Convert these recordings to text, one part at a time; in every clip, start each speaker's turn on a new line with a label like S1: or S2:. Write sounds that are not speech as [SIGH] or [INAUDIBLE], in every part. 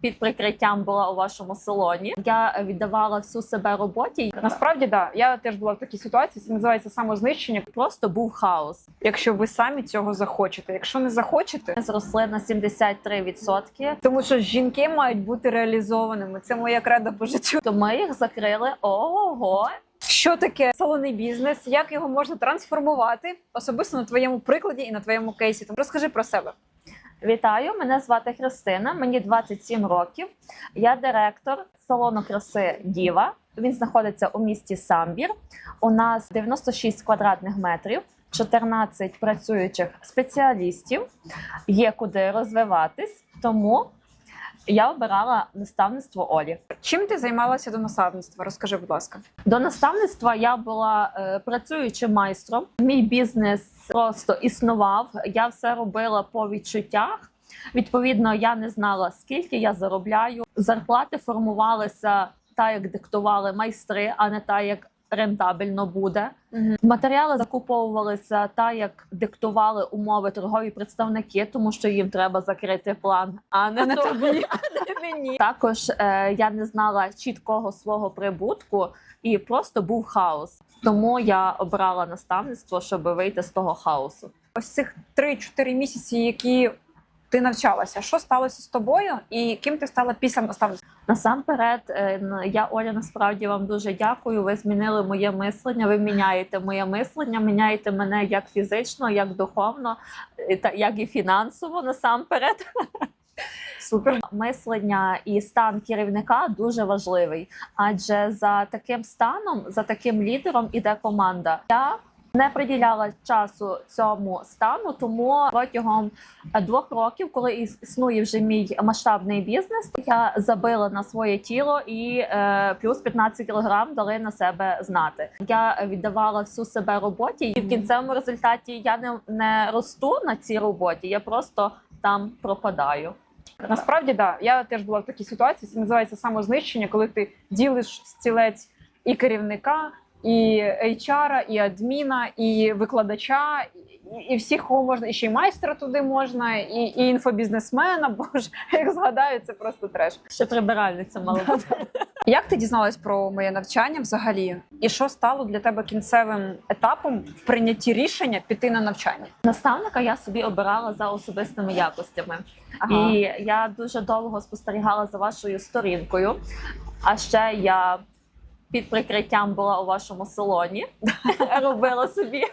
S1: під прикриттям була у вашому салоні. Я віддавала всю себе роботі.
S2: Насправді, да, я теж була в такій ситуації. Це називається самознищення.
S1: Просто був хаос.
S2: Якщо ви самі цього захочете. Якщо не захочете,
S1: Ми зросли на 73%,
S2: тому що жінки мають бути реалізованими. Це моя кредо по життю.
S1: то ми їх закрили. Ого,
S2: Що таке салонний бізнес? Як його можна трансформувати особисто на твоєму прикладі і на твоєму кейсі? Тому розкажи про себе.
S1: Вітаю! Мене звати Христина. Мені 27 років. Я директор салону краси Діва. Він знаходиться у місті Самбір. У нас 96 квадратних метрів, 14 працюючих спеціалістів. Є куди розвиватись, тому я обирала наставництво Олі.
S2: Чим ти займалася до наставництва? Розкажи, будь ласка.
S1: До наставництва я була е, працюючим майстром. Мій бізнес просто існував. Я все робила по відчуттях. Відповідно, я не знала, скільки я заробляю. Зарплати формувалися так, як диктували майстри, а не так, як рентабельно буде.
S2: Мгм.
S1: Матеріали закуповувалися так, як диктували умови торгові представники, тому що їм треба закрити план, а не,
S2: А не
S1: то-
S2: тобі.
S1: а не мені. Також е, я не знала чіткого свого прибутку і просто був хаос. Тому я обрала наставництво, щоб вийти з того хаосу.
S2: Ось цих 3-4 місяці, які ти навчалася, що сталося з тобою, і ким ти стала після наставництва?
S1: Насамперед, е, я Оля, насправді вам дуже дякую. Ви змінили моє мислення. Ви міняєте моє мислення, міняєте мене як фізично, як духовно, та як і фінансово насамперед. [LAUGHS]
S2: Супер.
S1: Мислення і стан керівника дуже важливий, адже за таким станом, за таким лідером іде команда. Я не приділяла часу цьому стану, тому протягом е, двох років, коли існує вже мій масштабний бізнес, я забила на своє тіло і е, плюс 15 кілограм дали на себе знати. Я віддавала всю себе роботі, і в кінцевому результаті я не, не росту на цій роботі, я просто там пропадаю.
S2: Насправді, да, я теж була в такій ситуації. Це називається самознищення, коли ти ділиш стілець і керівника, і HR, і адміна, і викладача, і, і всіх, кого можна, і ще й майстра туди можна, і, і інфобізнесмена. [LAUGHS] Боже, як згадаю, це просто треш.
S1: Ще прибиральниця мала бути.
S2: Як ти дізналась про моє навчання взагалі? І що стало для тебе кінцевим етапом в прийнятті рішення піти на навчання?
S1: Наставника я собі обирала за особистими якостями, і я дуже довго спостерігала за вашою сторінкою. А ще я під прикриттям була у вашому салоні, [LAUGHS] робила собі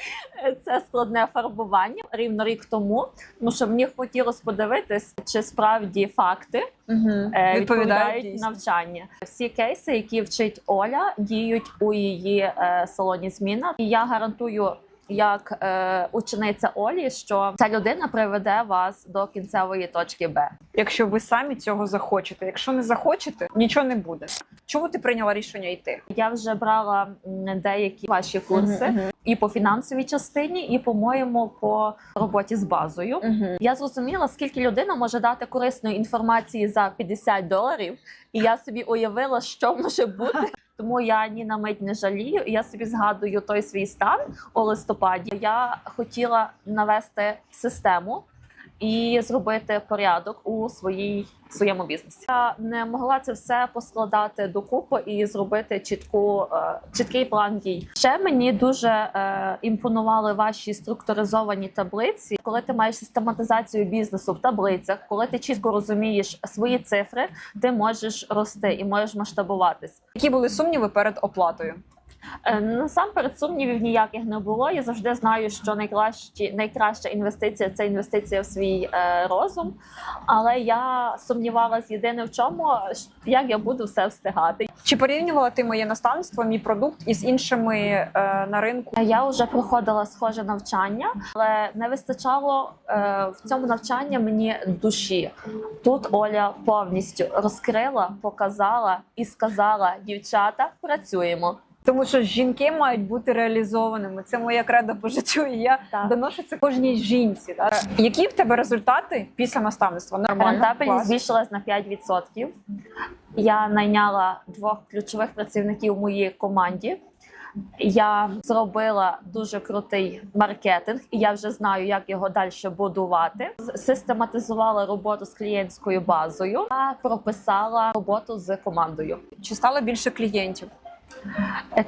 S1: [LAUGHS] це складне фарбування рівно рік тому. Тому що мені хотілося подивитись, чи справді факти е, відповідають навчання. Всі кейси, які вчить Оля, діють у її е, салоні зміна. І я гарантую. Як е, учениця Олі, що ця людина приведе вас до кінцевої точки Б.
S2: Якщо ви самі цього захочете. Якщо не захочете, нічого не буде. Чому ти прийняла рішення йти?
S1: Я вже брала м, деякі ваші курси
S2: Мгм, мгм.
S1: і по фінансовій частині, і по-моєму по роботі з базою.
S2: Мгм.
S1: Я зрозуміла, скільки людина може дати корисної інформації за 50 доларів, і я собі уявила, що може бути. Тому я ні на мить не жалію. Я собі згадую той свій стан у листопаді. Я хотіла навести систему і зробити порядок у своїй своєму бізнесі. Я не могла це все поскладати докупи і зробити чітку е, чіткий план дій. Ще мені дуже е, імпонували ваші структуризовані таблиці. Коли ти маєш систематизацію бізнесу в таблицях, коли ти чітко розумієш свої цифри, ти можеш рости і можеш масштабуватись.
S2: Які були сумніви перед оплатою?
S1: Е, Насамперед сумнівів ніяких не було. Я завжди знаю, що найкращі, найкраща інвестиція це інвестиція в свій е, розум. Але я сумнівалась єдине в чому, як я буду все встигати.
S2: Чи порівнювала ти моє наставництво, мій продукт із іншими е, на ринку?
S1: Я вже проходила схоже навчання, але не вистачало е, в цьому навчанні мені душі. Тут Оля повністю розкрила, показала і сказала: дівчата, працюємо.
S2: Тому що жінки мають бути реалізованими. Це моя кредо по життю, і я
S1: Так.
S2: доношу це кожній жінці. Так? Які в тебе результати після наставництва? Нормально?
S1: Рентабельність збільшилась на 5%. Я найняла двох ключових працівників у моїй команді. Я зробила дуже крутий маркетинг, і я вже знаю, як його далі будувати. Систематизувала роботу з клієнтською базою та прописала роботу з командою.
S2: Чи стало більше клієнтів?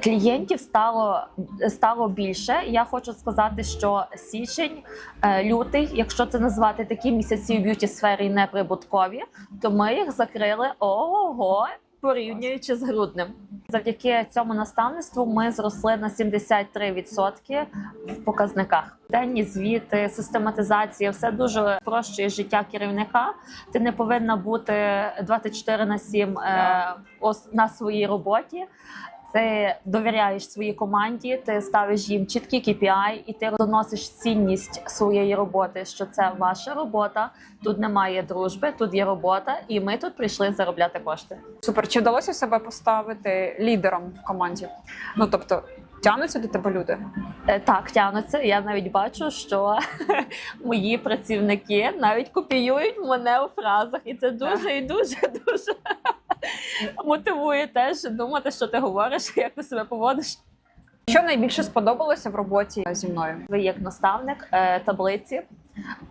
S1: Клієнтів стало стало більше. Я хочу сказати, що січень, е, лютий, якщо це назвати такі місяці в б'юті сфері неприбуткові, то ми їх закрили ого, порівнюючи з груднем. Завдяки цьому наставництву ми зросли на 73% в показниках. Денні звіти, систематизація, все дуже спрощує життя керівника. Ти не повинна бути 24 на 7 е, на своїй роботі. Ти довіряєш своїй команді, ти ставиш їм чіткі KPI, і ти доносиш цінність своєї роботи, що це ваша робота. Тут немає дружби, тут є робота, і ми тут прийшли заробляти кошти.
S2: Супер. Чи вдалося себе поставити лідером в команді? Ну тобто тягнуться до тебе люди?
S1: Е, Так, тягнуться. Я навіть бачу, що [LAUGHS] мої працівники навіть копіюють мене у фразах, і це дуже і дуже дуже мотивує теж думати, що ти говориш, як ти себе поводиш.
S2: Що найбільше сподобалося в роботі зі мною?
S1: Ви як наставник е, таблиці,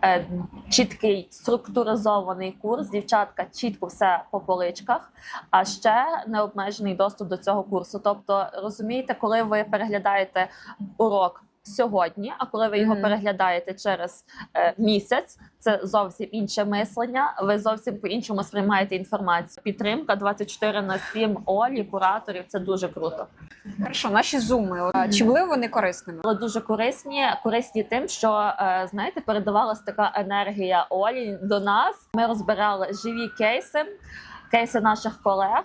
S1: е, чіткий структуризований курс. Дівчатка чітко все по поличках, а ще необмежений доступ до цього курсу. Тобто, розумієте, коли ви переглядаєте урок. Сьогодні, а коли ви його
S2: Мгм.
S1: переглядаєте через е, місяць, це зовсім інше мислення. Ви зовсім по-іншому сприймаєте інформацію. Підтримка 24 на 7 Олі, кураторів це дуже круто.
S2: Хорошо, наші зуми. От, Чи були вони корисними?
S1: Але дуже корисні, корисні тим, що е, знаєте, передавалась така енергія Олі до нас. Ми розбирали живі кейси, кейси наших колег.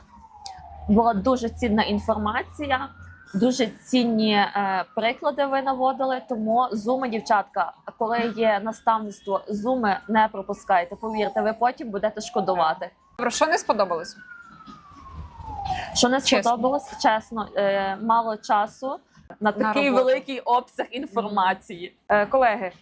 S1: Була дуже цінна інформація, дуже цінні е, приклади ви наводили. Тому зуми, дівчатка, коли є наставництво, зуми не пропускайте. Повірте, ви потім будете шкодувати.
S2: Про що не сподобалось?
S1: Що не
S2: Чесно.
S1: сподобалось, чесно, е, мало часу на такий
S2: роботу.
S1: великий обсяг інформації.
S2: Е, колеги,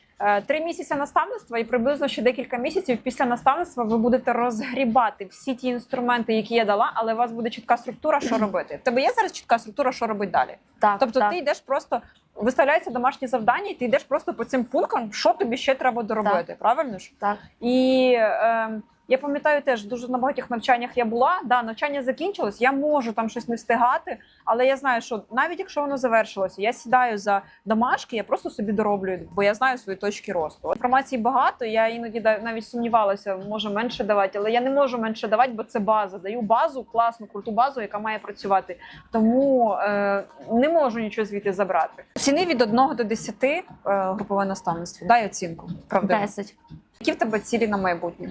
S2: три місяці наставництва і приблизно ще декілька місяців після наставництва ви будете розгрібати всі ті інструменти, які я дала, але у вас буде чітка структура, що [CLEARS THROAT] робити. В тебе є зараз чітка структура, що робити далі.
S1: Так,
S2: Тобто
S1: так.
S2: ти йдеш просто. Виставляється домашні завдання, і ти йдеш просто по цим пунктам, що тобі ще треба доробити. Правильно ж?
S1: Так.
S2: І е, я пам'ятаю теж дуже на багатьох навчаннях я була. Да, навчання закінчилось, я можу там щось не встигати, але я знаю, що навіть якщо воно завершилося, я сідаю за домашки, я просто собі дороблюю, бо я знаю свої точки росту. Інформації багато. Я іноді навіть сумнівалася, може менше давати, але я не можу менше давати, бо це база. Даю базу, класну, круту базу, яка має працювати. Тому е, не можу нічого звідти забрати. Ціни від 1 до 10 е, групове наставництво. Дай оцінку. Правда,
S1: 10.
S2: які в тебе цілі на майбутнє?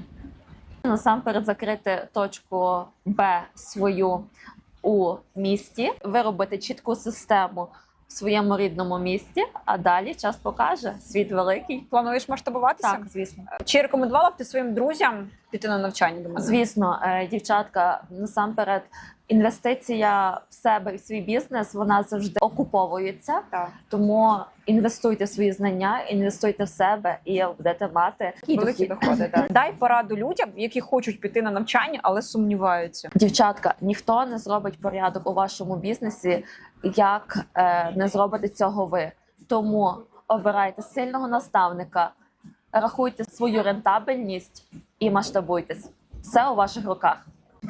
S1: Насамперед закрити точку Б свою у місті, виробити чітку систему в своєму рідному місті, а далі час покаже. Світ великий.
S2: Плануєш масштабуватися?
S1: Так, звісно.
S2: Чи рекомендувала б ти своїм друзям піти на навчання до мене?
S1: Звісно, е, дівчатка, насамперед, інвестиція в себе і в свій бізнес вона завжди окуповується.
S2: Так.
S1: Тому інвестуйте в свої знання, інвестуйте в себе, і будете мати
S2: Великі доходи. Да. [LAUGHS] Дай пораду людям, які хочуть піти на навчання, але сумніваються.
S1: Дівчатка, ніхто не зробить порядок у вашому бізнесі, як е, не зробите цього ви. Тому обирайте сильного наставника, рахуйте свою рентабельність і масштабуйтесь. Все у ваших руках.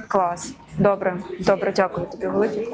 S2: Клас. Добре, добре, дякую тобі велике.